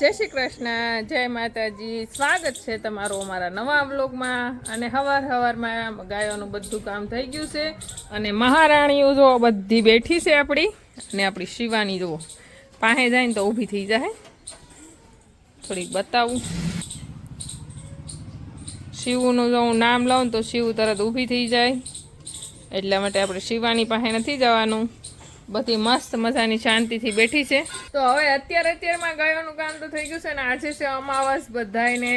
જય શ્રી કૃષ્ણ, જય માતાજી. સ્વાગત છે તમારું અમારા નવા વ્લોગમાં. અને હવાર હવારમાં ગાયોનું બધું કામ થઈ ગયું છે. અને મહારાણીઓ જો બધી બેઠી છે આપણી. અને આપણી શિવાની જો પાસે જાય ને તો ઊભી થઈ જાય. થોડીક બતાવું. શિવનું જો હું નામ લઉં તો શિવ તરત ઊભી થઈ જાય. એટલા માટે આપણે શિવાની પાસે નથી જવાનું. બધી મસ્ત મજાની શાંતિથી બેઠી છે. તો હવે અત્યારે અત્યારમાં ગાયોનું કામ તો થઈ ગયું છે ને આજે છે અમાવાસ બધાને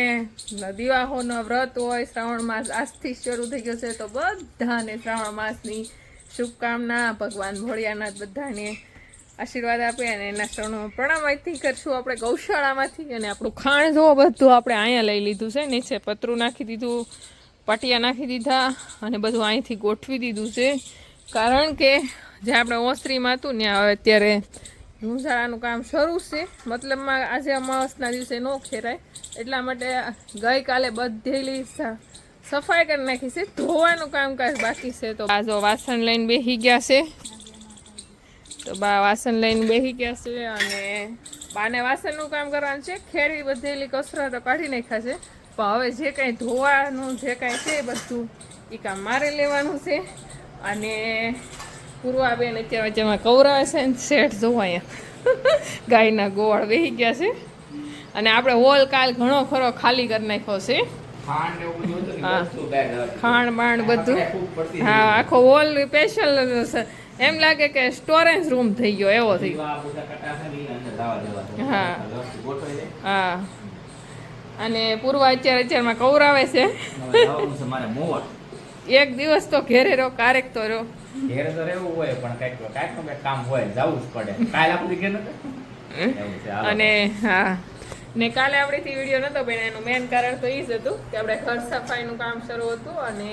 દિવાહોનો વ્રત હોય, શ્રાવણ માસ આજથી શરૂ થઈ ગયો છે. તો બધાને શ્રાવણ માસની શુભકામના, ભગવાન ભોળિયાનાથ બધાને આશીર્વાદ આપે અને એના શ્રવણમાં પ્રણામ અહીંથી કરશું આપણે ગૌશાળામાંથી. અને આપણું ખાણ જોવો બધું આપણે અહીંયા લઈ લીધું છે, નીચે પતરું નાખી દીધું, પાટિયા નાખી દીધા અને બધું અહીંથી ગોઠવી દીધું છે. કારણ કે જે આપણે ઓસરીમાં હતું ને, હવે અત્યારે રૂંઝાળાનું કામ શરૂ છે. મતલબમાં આજે અમાવસના દિવસે ન ખેરાય એટલા માટે ગઈકાલે બધેલી સફાઈ કરી નાખી છે. ધોવાનું કામકાજ બાકી છે. તો આ જો વાસણ લઈને બેસી ગયા છે. તો બા વાસણ લઈને બેસી ગયા છે અને બાને વાસણનું કામ કરવાનું છે. ખેરી બધેલી કસરતો કાઢી નાખ્યા છે. પણ હવે જે કાંઈ ધોવાનું, જે કાંઈ છે બધું એ કામ મારે લેવાનું છે. અને પૂર્વાબેન અત્યારે જેમાં કવરાવે છે ને શેઠ જોવા અહીંયા. ગાયના ગોળ બેસી ગયા છે. અને આપણે હોલ કાલ ઘણો ખરો ખાલી કરી નાખ્યો છે. ખાંડ બાણ બધું હા. આખો હોલ સ્પેશિયલ એમ લાગે કે સ્ટોરેજ રૂમ થઈ ગયો એવો થઈ ગયો. હા. હા. અને પૂર્વ અત્યારે અત્યારમાં કવરાવે છે. એક દિવસ તો ઘેરે રહો કારેક તો રહો ઘેરે તો રહેવું હોય પણ કંઈક કંઈકનું કંઈક કામ હોય જવું જ પડે. કાલ આપણે ઘેર. અને હા. ને કાલે આપણેથી વીડિયો નહોતો પણ એનું મેન કારણ તો એ જ હતું કે આપણે ઘર સફાઈનું કામ શરૂ હતું અને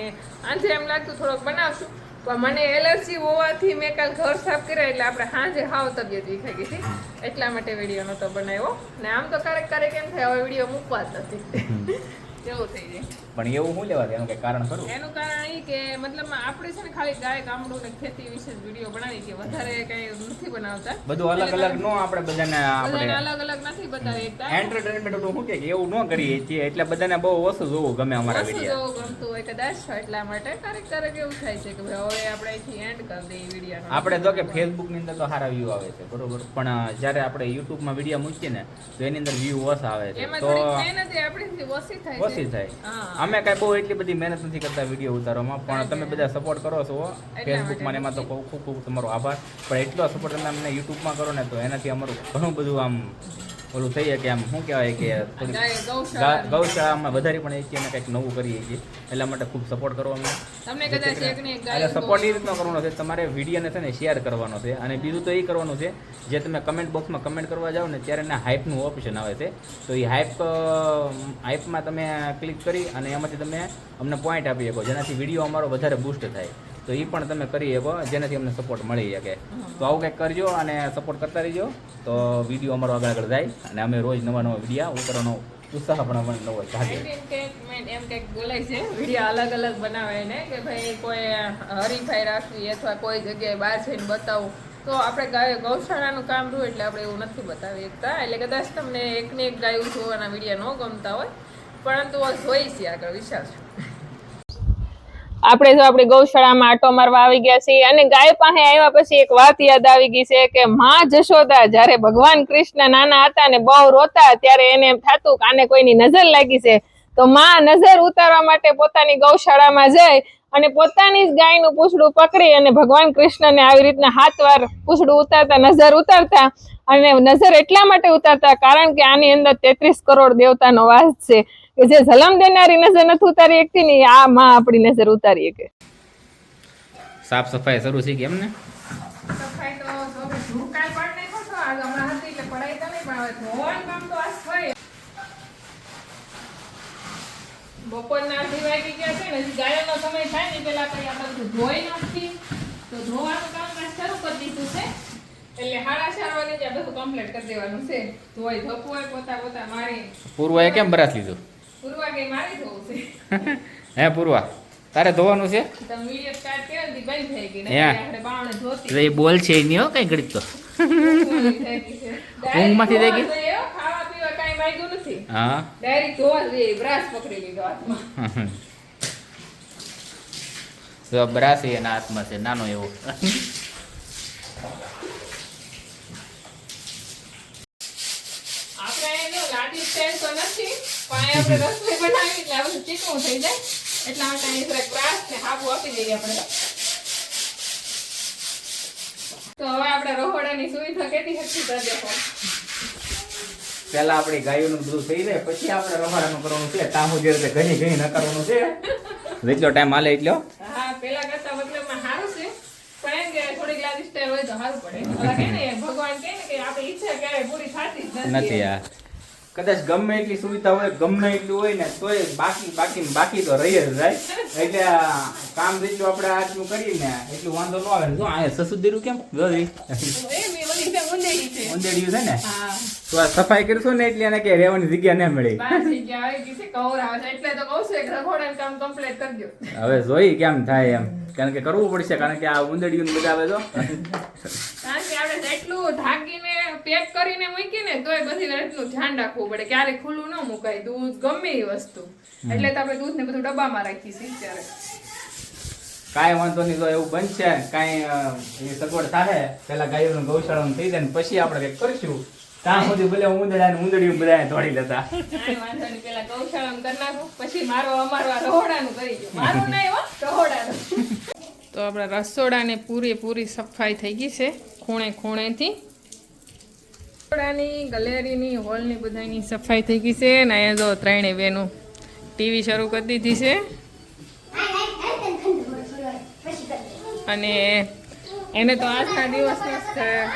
આજે એમ લાગતું થોડોક બનાવશું. પણ મને એલર્જી હોવાથી મેં કાલ ઘર સાફ કર્યા એટલે આપણે સાંજે હાવ તબિયત વિખાઈ ગઈ હતી. એટલા માટે વીડિયો નહોતો બનાવ્યો. ને આમ તો ક્યારેક ક્યારેક એમ થાય હવે વીડિયો મૂકવા જ નથી. કેવું થઈ જાય. પણ એવું શું લેવા દે? એનું કઈ કારણ ખરું? એનું કારણ એ કે મતલબ આપણે છે ને ખાલી ગાય ગામડું ને ખેતી વિશે વીડિયો બનાવી કે વધારે કઈ નથી બનાવતા. બધું અલગ અલગ નો આપણે બધાને આપણે અલગ અલગ નથી બતાવી. એકતા એન્ટરટેનમેન્ટ શું કે એવું ન કરીએ છીએ એટલે બધાને બહુ ઓછું જોવું ગમે અમારા વીડિયો. જોવું ગમતું હોય કદાચ એટલા માટે. ક્યારેક ક્યારેક એવું થાય છે કે ભાઈ હવે આપણે અહીંથી એન્ડ કરી દઈએ વીડિયો આપણે તો કે ફેસબુકની અંદર તો સારા વ્યૂ આવે છે બરોબર? પણ જ્યારે આપણે યુટ્યુબમાં વીડિયો મૂકીએ ને તો એની અંદર વ્યૂ ઓછા આવે છે. તો મહેનત આપણી ઓછી થાય છે. ઓછી થાય. અમે કાંઈ બહુ એટલી બધી મહેનત નથી કરતા વીડિયો ઉતારવામાં પણ તમે બધા સપોર્ટ કરો છો ફેસબુકમાં એમાં તો ખૂબ ખૂબ તમારો આભાર. પણ એટલો સપોર્ટ તમે અમને યુટ્યુબમાં કરો ને તો એનાથી અમારું ઘણું બધું આમ ઓલું થઈએ કે આમ શું કહેવાય કે ગૌશાળામાં વધારે પણ એક ને કંઈક નવું કરીએ છીએ. એટલા માટે ખૂબ સપોર્ટ કરો અમને. એટલે સપોર્ટ એ રીતનો કરવાનો છે. તમારે વિડીયોને છે ને શેર કરવાનો છે. અને બીજું તો એ કરવાનું છે જે તમે કમેન્ટ બોક્સમાં કમેન્ટ કરવા જાઓ ને ત્યારે એને હાઇપનું ઓપ્શન આવે છે. તો એ હાઇપ હાઇપમાં તમે ક્લિક કરી અને એમાંથી તમે અમને પોઈન્ટ આપી શકો. જેનાથી વીડિયો અમારો વધારે બૂસ્ટ થાય. તો એ પણ તમે કરી શકો, જેનાથી અમને સપોર્ટ મળી શકે. તો આવું કંઈક કરજો અને સપોર્ટ કરતા રહેજો. તો વીડિયો અમારો આગળ આગળ જાય અને અમે રોજ નવા નવા વિડીયા ઉતરવાનો ઉત્સાહ પણ અમને નવો જાગે. એમ કંઈક બોલાય છે વીડિયો અલગ અલગ બનાવે ને કે ભાઈ કોઈ હરીફાઈ રાખવી અથવા કોઈ જગ્યાએ બહાર જઈને બતાવવું તો આપણે ગાય ગૌશાળાનું કામ રહ્યું એટલે આપણે એવું નથી બતાવી શકતા. એટલે કદાચ તમને એકને એક ગાયું જોવાના વિડીયા ન ગમતા હોય. પરંતુ જોઈ છે આગળ વિચારશું આપણે જો આપણી ગૌશાળામાં આટો મારવા આવી ગયા છીએ અને ગાય પાસે આવ્યા પછી એક વાત યાદ આવી ગઈ છે કે માં જશોદા જ્યારે ભગવાન કૃષ્ણ નાના હતા ને બહુ રોતા ત્યારે એને એમ થતું કે કોઈની નજર લાગી છે. તો માં નજર ઉતારવા માટે પોતાની ગૌશાળામાં જાય અને પોતાની જ ગાયનું પૂછડું પકડી અને ભગવાન કૃષ્ણને આવી રીતના હાથ વાર પૂછડું ઉતારતા, નજર ઉતારતા અને નજર એટલા માટે ઉતારતા કારણ કે આની અંદર તેત્રીસ કરોડ દેવતાનો વાસ છે. કે જે જલમ દેનારી નજર નથી ઉતારી શકતી ને આ માં આપણી નજર ઉતારી શકે. સાફ સફાઈ શરૂ થઈ કે એમ ને સફાઈ તો જો કે ધૂળકાય પાડ આજ હમણાં હતી એટલે પડાઈ તો નહીં પણ હવે ધોવાનું કામ તો આજ થાય. બપોરના અઢી વાગી ગયા છે ને હજી સમય થાય ને પેલા કઈ આપણે બધું ધોઈ નથી તો ધોવાનું કામ શરૂ કરી દીધું છે. એટલે સાડા ચાર વાગે જ બધું કમ્પ્લીટ કરી દેવાનું છે. ધોઈ ધોપું પોતા પોતા મારી. પૂર્વાએ કેમ બરાત લીધું? પૂર્વા કે મારી ધોવું છે? હે પૂર્વા તારે ધોવાનું છે? એ બોલ છે નહીં હો કઈ ગણિત તો. ઊંઘમાંથી થઈ ગઈ? હા તો બ્રાસી એના હાથમાં છે નાનો એવો. આપણે એનો લાદી સ્ટેન્ડ તો નથી. પણ અહીં આપણે રસોઈ બનાવી એટલે આ બધું ચીકણું થઈ જાય. એટલા માટે અહીં જરાક બ્રાસ ને હાબુ આપી દઈએ આપણે. તો હવે આપણે રહોડાની સુવિધા કેટલી હકી કરી દેખો પેલા આપણી ગાયોનું બધું થઈ જાય પછી આપણે રમાડાનું કરવાનું છે. તામું જે રીતે ઘણી ઘણી ન કરવાનું છે જેટલો ટાઈમ હાલે એટલો? હા પેલા કરતા મતલબમાં સારું છે. પણ એમ કે થોડીક લાદી સ્ટાઈલ હોય તો સારું પડે. ને ભગવાન કે આપણી ઈચ્છા ક્યારે પૂરી થતી જ નથી. આ કદાચ ગમે એટલી સુવિધા હોય, ગમે એટલું હોય ને તોય બાકી બાકી બાકી તો રહી જ જાય. એટલે કામ જેટલું આપણે આજનું કરીએ ને, એટલું વાંધો ન આવે. જો આ સસુદેરું કેમ? જોઈ એ. મેં ઓલી રીતે ઊંધેડી છે ને? તો આ સફાઈ કરશું ને એટલે એને કે રહેવાની જગ્યા ના મળે. કામ હવે જોઈ કેમ થાય એમ. કારણ કે કરવું પડશે, કારણ કે આ ઉંદડિયું બધા આવે તો કારણ કે આપણે એટલું ઢાંકીને પેક કરીને મૂકીને તોય બધી વાર ધ્યાન રાખવું પડે. ક્યારે ખુલ્લું ન મુકાય દૂધ ગમે એ વસ્તુ. એટલે તો આપણે દૂધને બધું ડબ્બામાં રાખીએ છીએ ત્યારે કાંઈ વાંધો નહીં તો એવું બનશે. કાંઈ એ સગવડ થાય પેલા ગાયોનું ગૌશાળાનું થઈ જાય ને પછી આપણે કંઈક કરીશું. ત્યાં સુધી ભલે ઉંદડા ને ઉંદડી બધા દોડી લેતા. વાંધો નહીં પેલા ગૌશાળામાં કરી નાખું. પછી મારો અમારો આ રહોડાનું કરી દો મારું નહીં હો રહોડાનું. તો આપણા રસોડાને પૂરેપૂરી સફાઈ થઈ ગઈ છે ખૂણે ખૂણેથી. રસોડાની ગલેરીની, હોલની બધાની સફાઈ થઈ ગઈ છે ને અહીંયા જો ત્રણેય બેનું ટીવી શરૂ કરી દીધી છે. અને એને તો આજના દિવસમાં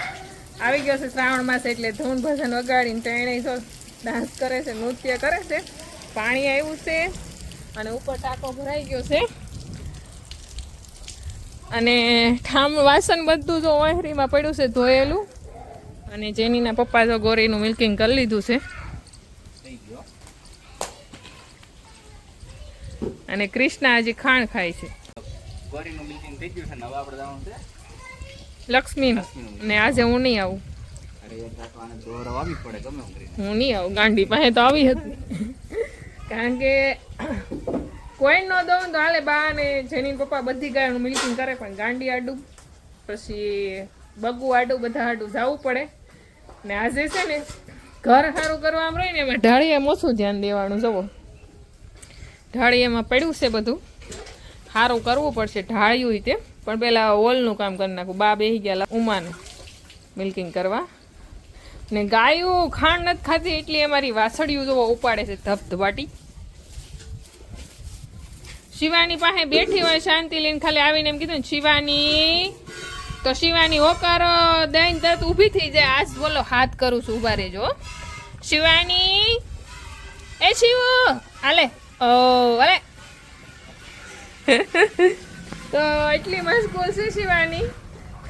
આવી ગયો છે શ્રાવણ માસ એટલે ધૂન ભજન વગાડીને ત્રણેય જો ડાન્સ કરે છે, નૃત્ય કરે છે. પાણી આવ્યું છે અને ઉપર ટાંકો ભરાઈ ગયો છે. અને ઠામ વાસણ બધું જો ઓહરીમાં પડ્યું છે ધોયેલું. અને જેનીના પપ્પા તો ગોરીનું મિલ્કિંગ કરી લીધું છે. અને કૃષ્ણા હજી ખાણ ખાય છે. લક્ષ્મી ને આજે હું નહીં આવું. હું નહીં આવું. ગાંડી પાસે તો આવી હતી. કારણ કે કોઈ ન દઉં તો હાલે બા ને જેની પપ્પા બધી ગાયનું મિલ્કિંગ કરે પણ ગાંડી આડું પછી બગુ આડું બધા આડું જવું પડે. ને આજે છે ને ઘર સારું કરવા આમ રહી ને એમાં ઢાળીએ ઓછું ધ્યાન દેવાનું જવો ઢાળીયામાં પડ્યું છે બધું. સારું કરવું પડશે, ઢાળ્યું તે. પણ પેલા હોલનું કામ કરી નાખું. બા બેસી ગયા ઉમાને મિલ્કિંગ કરવા. ને ગાયો ખાંડ નથી ખાતી એટલે અમારી વાસળીઓ જોવો ઉપાડે છે ધબધબાટી શિવાની પાસે બેઠી હોય, શાંતિ લઈને ખાલી આવીને એમ કીધું શિવાની તો શિવાની હોકાર દઈને તરત ઊભી થઈ જાય. આજ બોલો, હાથ કરું છું ઊભા રહેજો. શિવાની, એ શિવ, હાલે ઓ અરે તો એટલી મશગુલ છે શિવાની.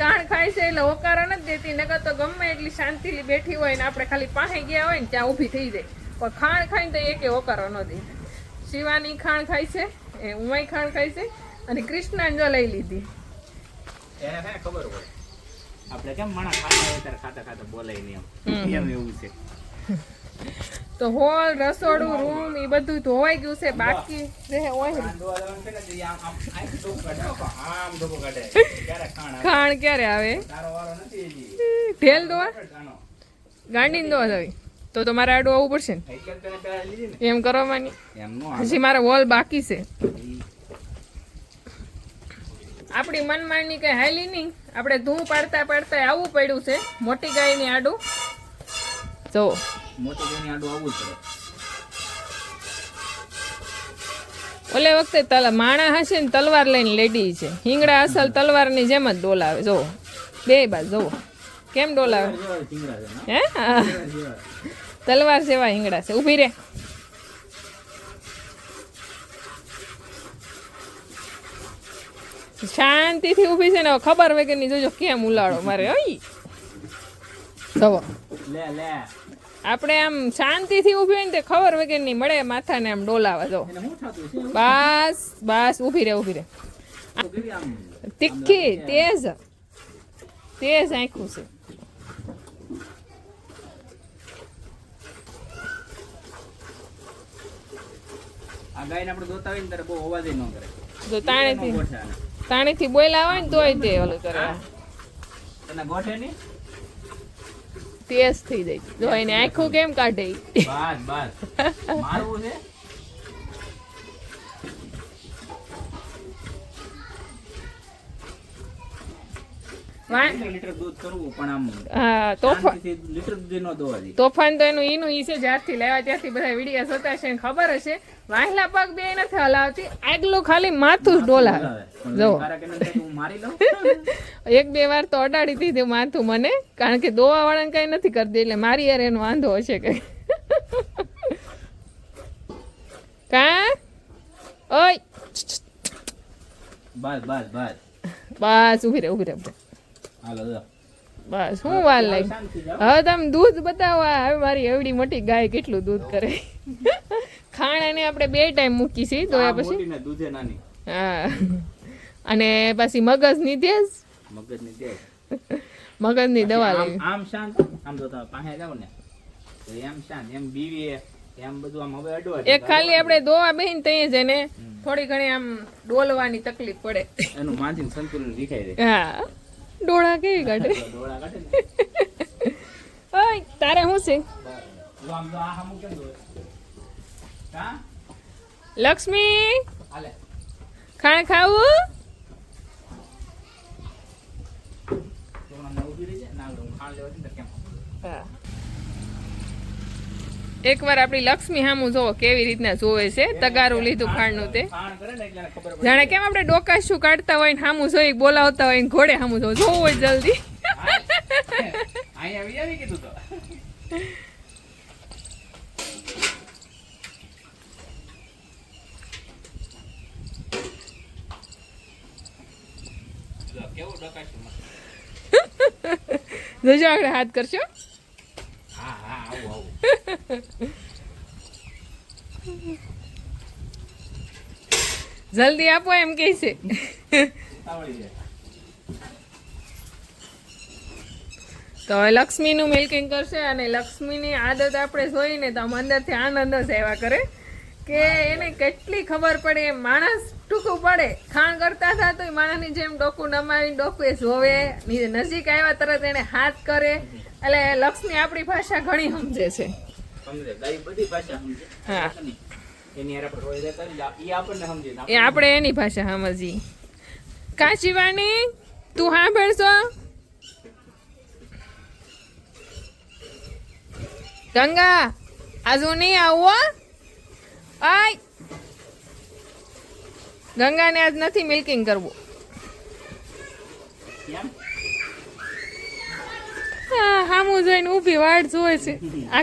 કાણ ખાય છે, એટલે હોકારો નથી દેતી, નકર તો ગમે એટલી શાંતિથી બેઠી હોય ને આપણે ખાલી પાસે ગયા હોય ને, ત્યાં ઊભી થઈ જાય. પણ ખાણ ખાઈને તો એકે હોકારો ન દે. શિવાની ખાણ ખાય છે, એ ઉમાઈ ખાણ ખાય છે, અને કૃષ્ણાંજો લઈ લીધી. એને છે ખબર હોય. આપણે કેમ માણા ખાતા હોય ત્યારે ખાતા ખાતા બોલાય નહીં એમ. એમ એવું છે. તો હોલ રસોડું રૂમ એ બધું ધોવાઈ ગયું છે. બાકી રહે હોય ખાણ આવે? ખાણ ક્યારે આવે? તારો વારો નથી હજી. ઢેલ દોવા? ગાંડી ગાંડીને દોવા જવી તો તો મારે આડું આવવું પડશે ને. એટલે જ તને પેલા લીધી ને? એમ કરવાની. એમ પછી આવે. હજી મારે વોલ બાકી છે. આપણી મનમાની કઈ હાલી નહીં. આપણે ધૂ પાડતા પાડતા આવવું પડ્યું છે. મોટી ગાયની આડું. જો. મોટી બેની આડું આવવું પડે ઓલે વખતે તલ માણા હશે ને તલવાર લઈને લેડી છે. હિંગડા અસલ તલવારની જેમ જ ડોલાવે. જો. બે બાજુ જોવો કેમ ડોલાવે? હે? તલવાર જેવા હિંગડા છે. ઊભી રે. શાંતિથી ઊભી છે ને ખબર વગરની જોજો કેમ ઉલાળો મારે ઓય જવો. લે લે. આપણે આમ શાંતિથી ઊભી હોય ને તે ખબર વગરની મળે માથાને આમ ડોલાવા જો. બસ બસ ઊભી રે ઊભી રે. તો કેવી આમ તીખી તેજ. તેજ આંખું છે. આ ગાયને આપણે જોતા હોય ને ત્યારે બહુ અવાજ ન કરે. જો તાણેથી. તાણેથી બોયલા હોય ને તોય તે ઓલું કરે. તને ગોઠે નહીં? તેજ થઈ જાય. જો એને આખું કેમ કાઢે? બસ બસ મારવું છે? તોફાન તો એનું ઈનું ઈ છે જ્યારથી લેવા ત્યારથી બધા વિડીયા જોતા છે ખબર હશે. વાહલા પગ બે નથી હલાવતી આગલું ખાલી માથું જ ડોલાવે. જો. એક બે વાર તો અડાડી દીધું માથું મને કારણ કે દોવા વાળાને કઈ નથી કરતી એટલે મારી યાર એનો વાંધો હશે કઈ. કા? ઓય. બસ બસ બસ બસ ઊભી રહે ઊભી રે ઊભી. બસ હું વાર લાગી હવે તમે દૂધ બતાવો હવે મારી એવડી મોટી ગાય કેટલું દૂધ કરે? ખાણ એને આપણે બે ટાઈમ મૂકી છે આ પછી. મોટી ને દૂધે નાની. હા. અને પછી મગજની તેજ મગજની તેજ. મગજની દવા લેવી આમ શાંત. આમ જો તમે પાસે જાવ ને તો એમ શાંત એમ બીવી એમ બધું આમ હવે અડવા એક ખાલી આપણે દોવા બેહીને તઈ જ ને થોડી ઘણી આમ ડોલવાની તકલીફ પડે. એનું માનસિક સંતુલન વિખાઈ જાય. હા. ડોળા કેવી કાઢે? ઓય તારે શું છે? લક્ષ્મી. ખાણ ખાવું? હું ખાણ લેવા જઈને તો કેમ? એકવાર આપણી લક્ષ્મી હામુ જોવો કેવી રીતના જોવે છે તગારું લીધું ખાંડનું તે. જાણે કેમ આપણે ડોકાશું કાઢતા હોય ને હામુ જોઈ બોલાવતા હોય ને ઘોડે હામું જોવું જોવું હોય જલ્દી. જોજો આગળ હાથ કરશો જલ્દી આપો એમ કહે છે. તો હવે લક્ષ્મીનું મિલ્કિંગ કરશે અને લક્ષ્મીની આદત આપણે જોઈને તો અંદરથી આનંદ જ આવ્યા કરે. કે એને કેટલી ખબર પડે એમ માણસ ટૂંકું પડે. ખાણ કરતા હતા તો માણસની જેમ ડોકું નમાવી ડોકું એ જોવે. નજીક આવ્યા તરત એને હાથ કરે. એટલે લક્ષ્મી આપણી ભાષા ઘણી સમજે છે. હા. એ આપણે એની ભાષા સમજી કાચીવાની તું હા ભેળશો ગંગા આજુ નહીં આવો આય. ગંગાને આજ નથી મિલ્કિંગ કરવું? હા હામું જોઈને ઊભી વાટ જોવે છે.